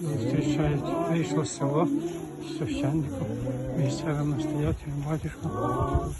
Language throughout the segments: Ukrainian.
зустрічають. Вийшло село з священником, місцевим настоятелем, батюшком.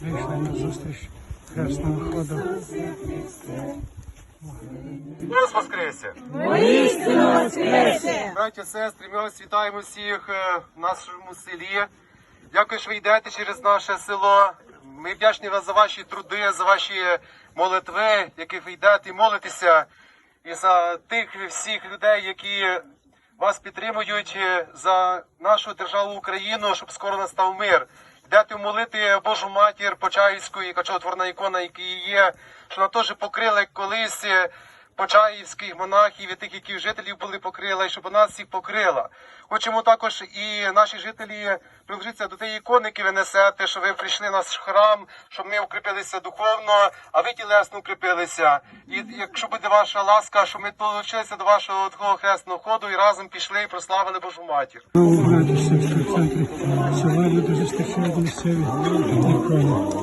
Вийшли на зустріч хресного ходу. Христос Воскресе! Браті, сестри, ми вас вітаємо всіх е, в нашому селі. Дякую, що ви йдете через наше село. Ми вдячні вас за ваші труди, за ваші молитви, яких ви йдете і молитеся, і за тих всіх людей, які вас підтримують е, за нашу державу Україну, щоб скоро настав мир. Йдете молити Божу матір Почаївську, яка чудотворна ікона, яка є, що вона теж покрила колись. Почаївських монахів і тих, які жителів були покрила, і щоб вона всіх покрила. Хочемо також і наші жителі приложитися до тієї ікони, які ви несете, що ви прийшли в наш храм, щоб ми укріпилися духовно, а ви тілесно укріпилися. І якщо буде ваша ласка, щоб ми долучилися до вашого такого хресного ходу і разом пішли і прославили Божу матір. Знову радість в центрі села люди місцеві ікони.